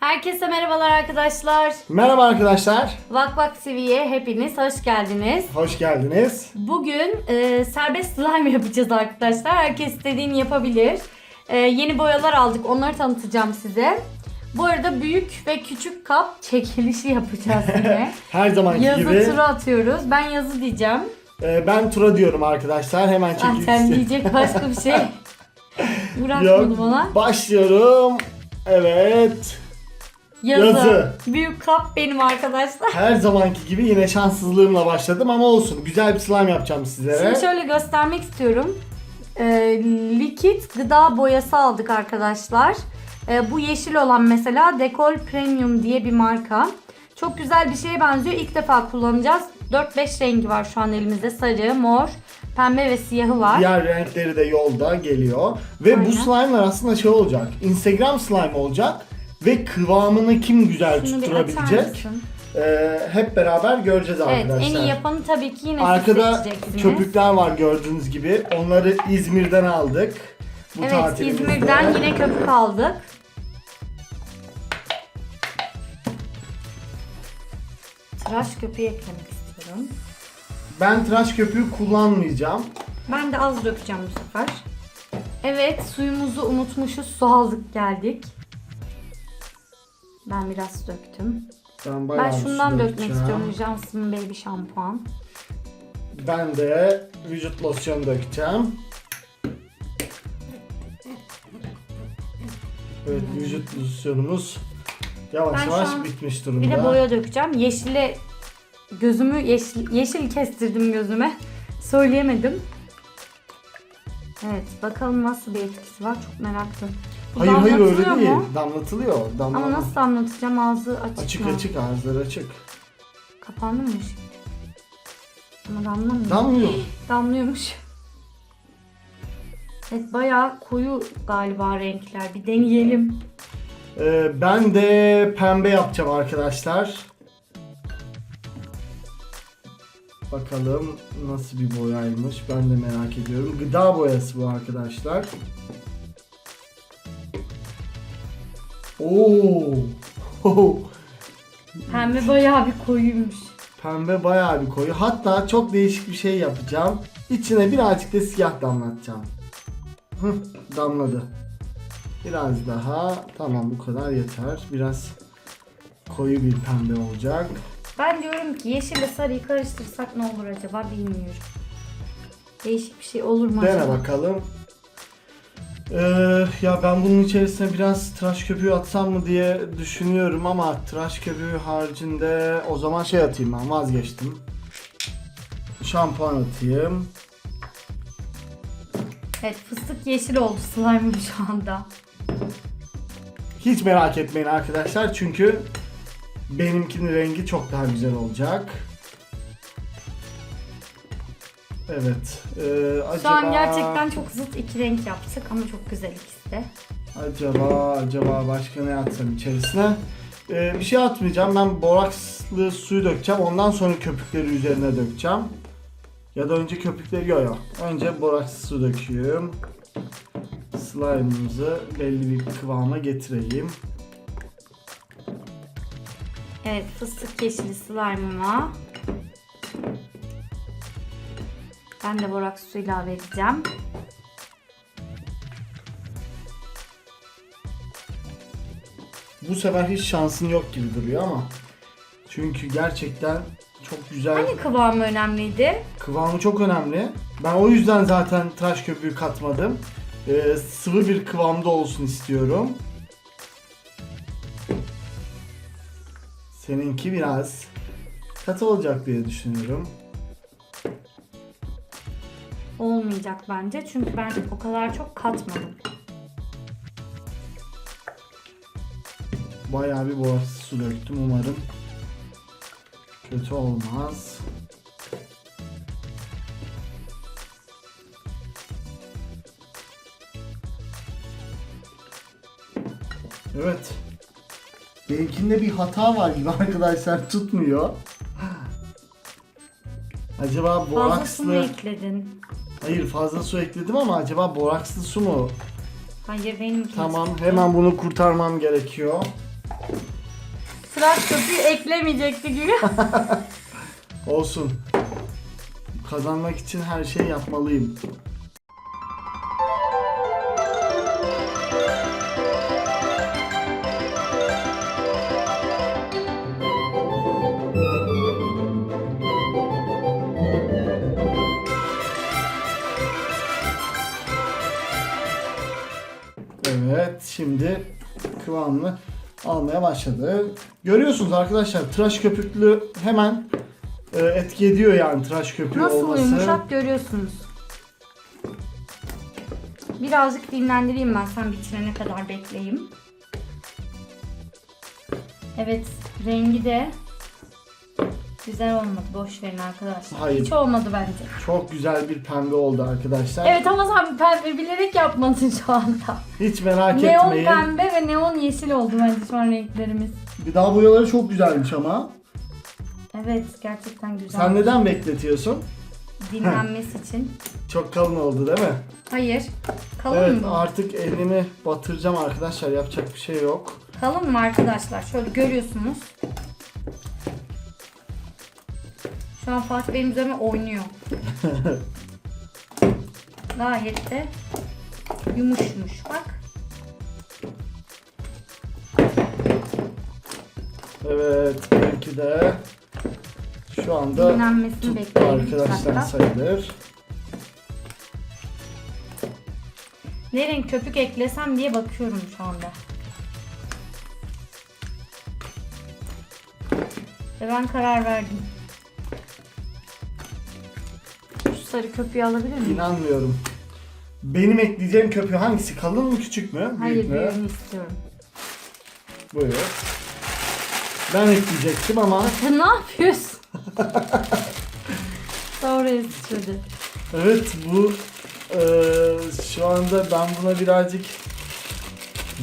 Herkese merhabalar arkadaşlar. Merhaba arkadaşlar. Vak Vak TV'ye hepiniz hoş geldiniz. Hoş geldiniz. Bugün e, serbest slime yapacağız arkadaşlar. Herkes istediğini yapabilir. E, yeni boyalar aldık. Onları tanıtacağım size. Bu arada büyük ve küçük kap çekilişi yapacağız yine. Her zamanki yazı gibi tura atıyoruz. Ben yazı diyeceğim. E, ben tura diyorum arkadaşlar. Hemen Ah, çekilişi. sen diyecek başka bir şey. Bunu bana. Başlıyorum. Evet. Yazı. Yazı. Büyük kap benim arkadaşlar. Her zamanki gibi yine şanssızlığımla başladım ama olsun. Güzel bir slime yapacağım sizlere. Şimdi şöyle göstermek istiyorum. Ee, likit gıda boyası aldık arkadaşlar. Ee, bu yeşil olan mesela Decol Premium diye bir marka. Çok güzel bir şeye benziyor. İlk defa kullanacağız. 4-5 rengi var şu an elimizde. Sarı, mor, pembe ve siyahı var. Diğer renkleri de yolda geliyor. Ve Aynen. bu slime'lar aslında şey olacak. Instagram slime olacak. Ve kıvamını kim güzel Şunu tutturabilecek? mısın? e, hep beraber göreceğiz Evet arkadaşlar. en iyi yapanı tabii ki yine Arkada köpükler var gördüğünüz gibi. Onları İzmir'den aldık. Bu Evet. İzmir'den yine köpük aldık. Tıraş köpüğü eklemek istiyorum. Ben tıraş köpüğü kullanmayacağım. Ben de az dökeceğim bu sefer. Evet suyumuzu unutmuşuz. Su aldık geldik. Ben biraz döktüm. Ben, bayağı Ben bir şundan dökmek dökeceğim. istiyorum. Johnson Baby şampuan. Ben de vücut losyonu dökeceğim. Evet vücut losyonumuz yavaş Ben şu yavaş an bitmiş durumda. Bir de boya dökeceğim. Yeşile gözümü yeşil, yeşil kestirdim gözüme. Söyleyemedim. Evet bakalım nasıl bir etkisi var çok meraklı. Bu Hayır hayır öyle damlatılıyor değil. mu? Damlatılıyor. Damla... Ama nasıl damlatacağım ağzı açık Açık mı? açık ağızları açık. Kapandı mı ışık? Ama damlamıyor. Damlıyor. Damlıyormuş. Evet bayağı koyu galiba renkler. Bir deneyelim. Ee, ben de pembe yapacağım arkadaşlar. Bakalım nasıl bir boyaymış. Ben de merak ediyorum. Gıda boyası bu arkadaşlar. Oo. Pembe bayağı bir koyuymuş. Pembe bayağı bir koyu. Hatta çok değişik bir şey yapacağım. İçine birazcık da siyah damlatacağım. Hı, damladı. Biraz daha. Tamam bu kadar yeter. Biraz koyu bir pembe olacak. Ben diyorum ki yeşille sarıyı karıştırsak ne olur acaba bilmiyorum. Değişik bir şey olur mu Dene acaba? bakalım. Ee, ya ben bunun içerisine biraz tıraş köpüğü atsam mı diye düşünüyorum ama tıraş köpüğü haricinde o zaman şey atayım ben vazgeçtim. Şampuan atayım. Evet fıstık yeşil oldu slime'ım şu anda. Hiç merak etmeyin arkadaşlar çünkü benimkinin rengi çok daha güzel olacak. Evet. ee, acaba, Şu an gerçekten çok zıt iki renk yaptık ama çok güzel ikisi de. Acaba acaba başka ne atsam içerisine? Ee, bir şey atmayacağım. Ben borakslı suyu dökeceğim. Ondan sonra köpükleri üzerine dökeceğim. Ya da önce köpükleri yok yok. Önce borakslı su döküyorum. Slime'ımızı belli bir kıvama getireyim. Evet fıstık yeşili slime'ıma. Ben de boraks su ilave edeceğim. Bu sefer hiç şansın yok gibi duruyor ama. Çünkü gerçekten çok güzel. Hani kıvamı önemliydi? Kıvamı çok önemli. Ben o yüzden zaten tıraş köpüğü katmadım. Ee, sıvı bir kıvamda olsun istiyorum. Seninki biraz katı olacak diye düşünüyorum. Olmayacak bence çünkü ben o kadar çok katmadım. Bayağı bir boğaz su döktüm umarım. Kötü olmaz. Evet. Benimkinde bir hata var gibi arkadaşlar tutmuyor. Acaba borakslı... ekledin. Hayır fazla su ekledim ama acaba borakslı su mu? Hayır benimki. Tamam hemen bunu kurtarmam gerekiyor. Tıraş köpüğü eklemeyecekti gibi. Olsun. Kazanmak için her şeyi yapmalıyım. Almaya başladı. Görüyorsunuz arkadaşlar tıraş köpüklü hemen e, etki ediyor yani tıraş köpüğü Nasıl olması. yumuşak görüyorsunuz. Birazcık dinlendireyim ben sen bitirene kadar bekleyeyim. Evet rengi de güzel olmadı. Boş verin arkadaşlar. Hayır. Hiç olmadı bence. Çok güzel bir pembe oldu arkadaşlar. Evet ama sen pembe bilerek yapmadın şu anda. Hiç merak Neon etmeyin. pembe ve neon yeşil oldu bence şu an renklerimiz. Gıda boyaları çok güzelmiş ama. Evet gerçekten güzel. Sen neden bekletiyorsun? Dinlenmesi için. Çok kalın oldu değil mi? Hayır. Kalın evet mı? artık elimi batıracağım arkadaşlar yapacak bir şey yok. Kalın mı arkadaşlar? Şöyle görüyorsunuz. Şu an Fatih benim üzerime oynuyor. Gayet de yumuşmuş. Bak. Evet belki de şu anda Dinlenmesini tuttu bekleyelim. bir arkadaşlar dakika. sayılır. Ne renk köpük eklesem diye bakıyorum şu anda. Ve ben karar verdim. Sarı köpüğü alabilir miyim? İnanmıyorum. Benim ekleyeceğim köpüğü hangisi? Kalın mı küçük mü? Hayır Büyük mü? büyüğünü istiyorum. Buyur. Ben ekleyecektim ama Sen ne yapıyorsun? Oraya sıçradı. evet bu eee, şu anda ben buna birazcık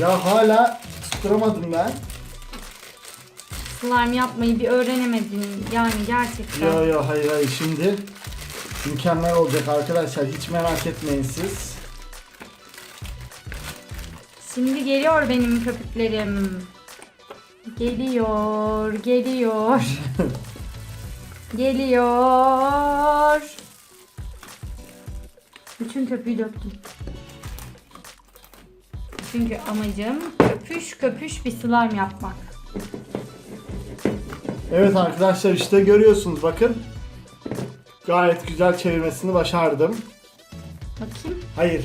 ya hala tutturamadım ben. Slime yapmayı bir öğrenemedin yani gerçekten. Yo yo hayır hayır şimdi mükemmel olacak arkadaşlar hiç merak etmeyin siz. Şimdi geliyor benim köpüklerim. Geliyor, geliyor. geliyor. Bütün köpüğü döktüm. Çünkü amacım köpüş köpüş bir slime yapmak. Evet arkadaşlar işte görüyorsunuz bakın. Gayet güzel çevirmesini başardım. Bakayım. Hayır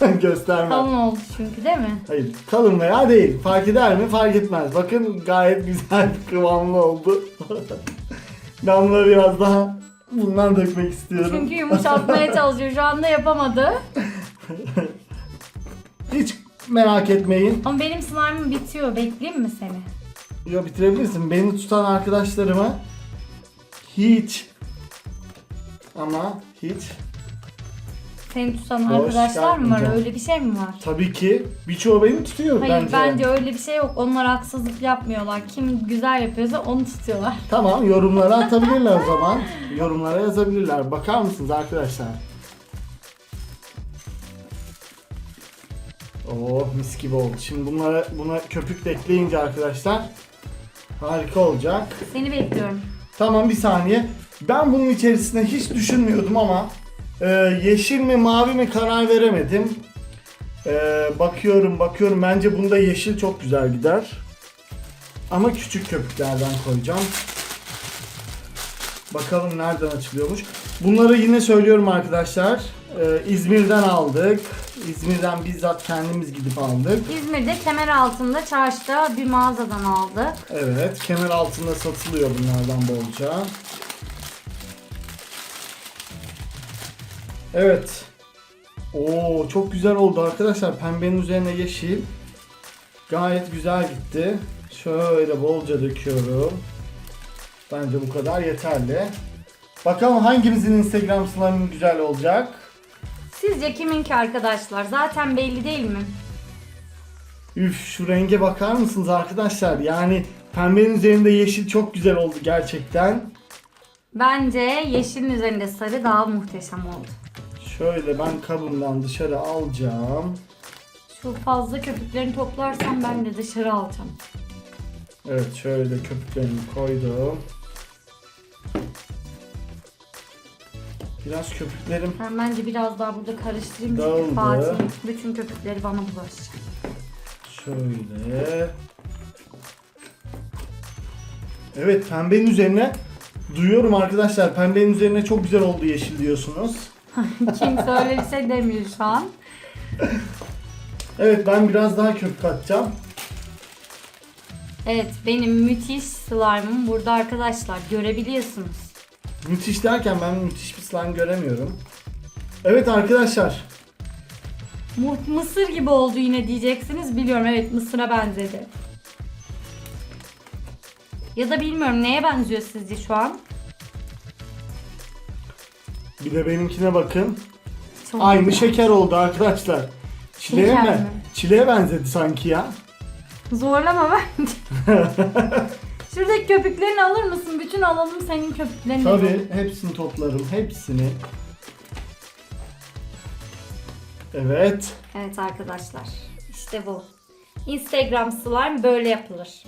göstermem. Kalın oldu çünkü değil mi? Hayır kalın veya değil. Fark eder mi? Fark etmez. Bakın gayet güzel kıvamlı oldu. ben buna biraz daha bundan dökmek istiyorum. Çünkü yumuşatmaya çalışıyor. Şu anda yapamadı. Hiç merak etmeyin. Ama benim slime'ım bitiyor. Bekleyeyim mi seni? Yo bitirebilirsin. Beni tutan arkadaşlarıma hiç ama hiç Seni tutan Boş arkadaşlar mı var? Öyle bir şey mi var? tabii ki birçoğu beni tutuyor Hayır bence. bence. öyle bir şey yok. Onlar haksızlık yapmıyorlar. Kim güzel yapıyorsa onu tutuyorlar. Tamam yorumlara atabilirler o zaman. Yorumlara yazabilirler. Bakar mısınız arkadaşlar? Oh mis gibi oldu. Şimdi bunlara buna köpük de ekleyince arkadaşlar harika olacak. Seni bekliyorum. Tamam bir saniye. Ben bunun içerisine hiç düşünmüyordum ama e, yeşil mi mavi mi karar veremedim. E, bakıyorum bakıyorum bence bunda yeşil çok güzel gider. Ama küçük köpüklerden koyacağım. Bakalım nereden açılıyormuş. Bunları yine söylüyorum arkadaşlar. E, İzmir'den aldık. İzmir'den bizzat kendimiz gidip aldık. İzmir'de kemer altında çarşıda bir mağazadan aldık. Evet, kemer altında satılıyor bunlardan bolca. Evet. Oo, çok güzel oldu arkadaşlar. Pembenin üzerine yeşil. Gayet güzel gitti. Şöyle bolca döküyorum. Bence bu kadar yeterli. Bakalım hangimizin Instagram slime'ı güzel olacak. Sizce kiminki arkadaşlar? Zaten belli değil mi? Üf şu renge bakar mısınız arkadaşlar? Yani pembenin üzerinde yeşil çok güzel oldu gerçekten. Bence yeşilin üzerinde sarı daha muhteşem oldu. Şöyle ben kabımdan dışarı alacağım. Şu fazla köpüklerini toplarsam ben de dışarı alacağım. Evet şöyle köpüklerimi koydum. Biraz köpüklerim Ben bence biraz daha burada karıştırayım çünkü Dağıldı. Fatih bütün köpükleri bana bulaşacak. şöyle. Evet pembenin üzerine duyuyorum arkadaşlar pembenin üzerine çok güzel oldu yeşil diyorsunuz. Kimse öyle bir şey demiyor şu an. Evet ben biraz daha köpük atacağım. Evet benim müthiş slime'ım burada arkadaşlar görebiliyorsunuz. Müthiş derken ben müthiş bir slime göremiyorum. Evet arkadaşlar Mu- Mısır gibi oldu yine diyeceksiniz. Biliyorum evet mısıra benzedi. Ya da bilmiyorum neye benziyor sizce şu an? Bir de benimkine bakın. Çok Aynı şeker oldu arkadaşlar. Çileğe Şeker mi? mi? Çileğe benzedi sanki ya. Zorlama bence. Şuradaki köpüklerini alır mısın? Bütün alalım senin köpüklerini. Tabii hepsini toplarım. Hepsini. Evet. Evet arkadaşlar. İşte bu. Instagram slime böyle yapılır.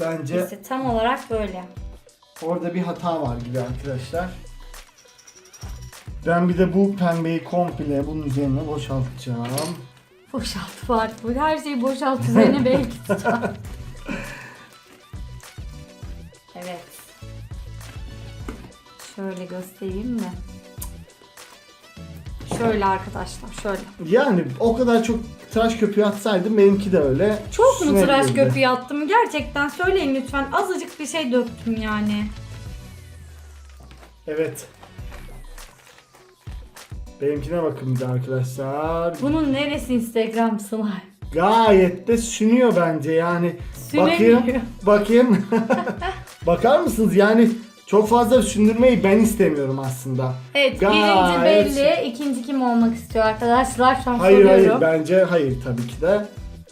Bence İşte tam olarak böyle. orada bir hata var gibi arkadaşlar. Ben bir de bu pembeyi komple bunun üzerine boşaltacağım. Boşalt Fatih. Bu her şeyi boşalt üzerine belki evet. Şöyle göstereyim mi? Şöyle arkadaşlar şöyle. Yani o kadar çok tıraş köpüğü atsaydım benimki de öyle. Çok mu tıraş girdi. köpüğü attım? Gerçekten söyleyin lütfen. Azıcık bir şey döktüm yani. Evet. Benimkine bakın bir de arkadaşlar. Bunun neresi Instagram slime? Gayet de sünüyor bence yani. Sünemiyor. Bakayım. Bakayım. Bakar mısınız yani çok fazla sündürmeyi ben istemiyorum aslında. Evet Gayet- birinci belli. ikinci kim olmak istiyor arkadaşlar? Şu an Hayır hayır soruyorum. bence hayır tabii ki de.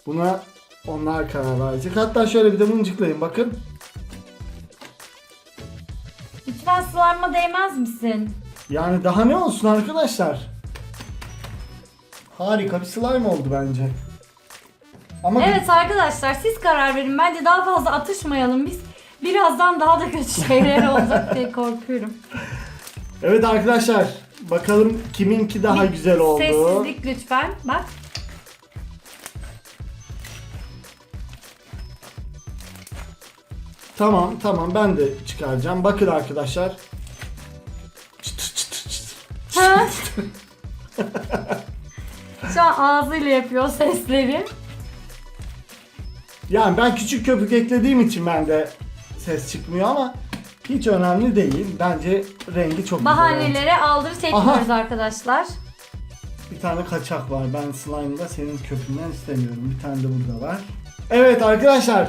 Buna onlar karar verecek. Hatta şöyle bir de mıncıklayın bakın. Lütfen slime'a değmez misin? Yani daha ne olsun arkadaşlar. Harika bir slime oldu bence. Ama Evet arkadaşlar siz karar verin. Bence daha fazla atışmayalım biz. Birazdan daha da kötü şeyler olacak diye korkuyorum. evet arkadaşlar bakalım kiminki daha Bir güzel oldu. Sessizlik lütfen. Bak. Tamam tamam ben de çıkaracağım. Bakın arkadaşlar. Ha? Şu an ağzıyla yapıyor sesleri. Yani ben küçük köpük eklediğim için bende ses çıkmıyor ama hiç önemli değil. Bence rengi çok güzel. Bahanelere aldırış etmiyoruz arkadaşlar. Bir tane kaçak var. Ben slime'da senin köpüğünden istemiyorum. Bir tane de burada var. Evet arkadaşlar.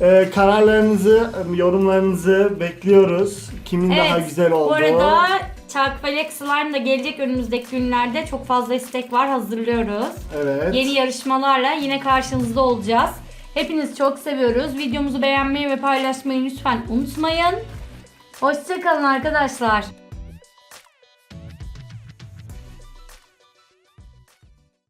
e, kararlarınızı, e, yorumlarınızı bekliyoruz. Kimin daha güzel oldu? Bu arada Çarkfelek Slime da gelecek önümüzdeki günlerde. Çok fazla istek var. Hazırlıyoruz. Evet. Yeni yarışmalarla yine karşınızda olacağız. Hepinizi çok seviyoruz. Videomuzu beğenmeyi ve paylaşmayı lütfen unutmayın. Hoşçakalın arkadaşlar.